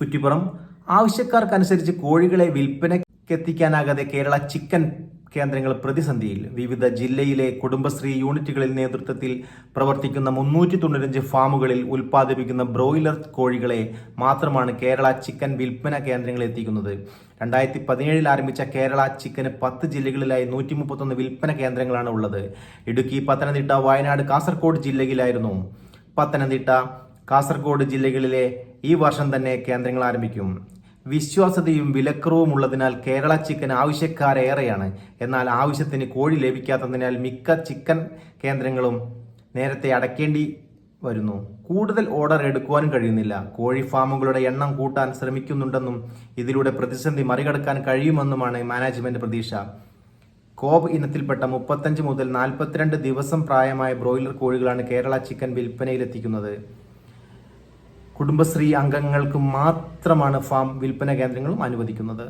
കുറ്റിപ്പുറം. ആവശ്യക്കാർക്കനുസരിച്ച് കോഴികളെ വിൽപ്പനയ്ക്കെത്തിക്കാനാകാതെ കേരള ചിക്കൻ കേന്ദ്രങ്ങൾ പ്രതിസന്ധിയിൽ. വിവിധ ജില്ലയിലെ കുടുംബശ്രീ യൂണിറ്റുകളിൽ നേതൃത്വത്തിൽ പ്രവർത്തിക്കുന്ന മുന്നൂറ്റി തൊണ്ണൂറ്റഞ്ച് ഫാമുകളിൽ ഉൽപ്പാദിപ്പിക്കുന്ന ബ്രോയിലർ കോഴികളെ മാത്രമാണ് കേരള ചിക്കൻ വിൽപ്പന കേന്ദ്രങ്ങളിൽ എത്തിക്കുന്നത്. രണ്ടായിരത്തി പതിനേഴിൽ ആരംഭിച്ച കേരള ചിക്കന് പത്ത് ജില്ലകളിലായി നൂറ്റി മുപ്പത്തൊന്ന് വിൽപ്പന കേന്ദ്രങ്ങളാണ് ഉള്ളത്. ഇടുക്കി പത്തനംതിട്ട വയനാട് കാസർഗോഡ് ജില്ലയിലായിരുന്നു. പത്തനംതിട്ട കാസർഗോഡ് ജില്ലകളിലെ ഈ വർഷം തന്നെ കേന്ദ്രങ്ങൾ ആരംഭിക്കും. വിശ്വാസതയും വിലക്കുറവും ഉള്ളതിനാൽ കേരള ചിക്കൻ ആവശ്യക്കാരേറെയാണ്. എന്നാൽ ആവശ്യത്തിന് കോഴി ലഭിക്കാത്തതിനാൽ മിക്ക ചിക്കൻ കേന്ദ്രങ്ങളും നേരത്തെ അടയ്ക്കേണ്ടി വരുന്നു. കൂടുതൽ ഓർഡർ എടുക്കുവാനും കഴിയുന്നില്ല. കോഴി ഫാമുകളുടെ എണ്ണം കൂട്ടാൻ ശ്രമിക്കുന്നുണ്ടെന്നും ഇതിലൂടെ പ്രതിസന്ധി മറികടക്കാൻ കഴിയുമെന്നുമാണ് മാനേജ്മെന്റ് പ്രതീക്ഷ. കോബ് ഇനത്തിൽപ്പെട്ട മുപ്പത്തഞ്ച് മുതൽ നാൽപ്പത്തിരണ്ട് ദിവസം പ്രായമായ ബ്രോയിലർ കോഴികളാണ് കേരള ചിക്കൻ വിൽപ്പനയിലെത്തിക്കുന്നത്. കുടുംബശ്രീ അംഗങ്ങൾക്ക് മാത്രമാണ് ഫാം വിൽപ്പന കേന്ദ്രങ്ങളും അനുവദിക്കുന്നത്.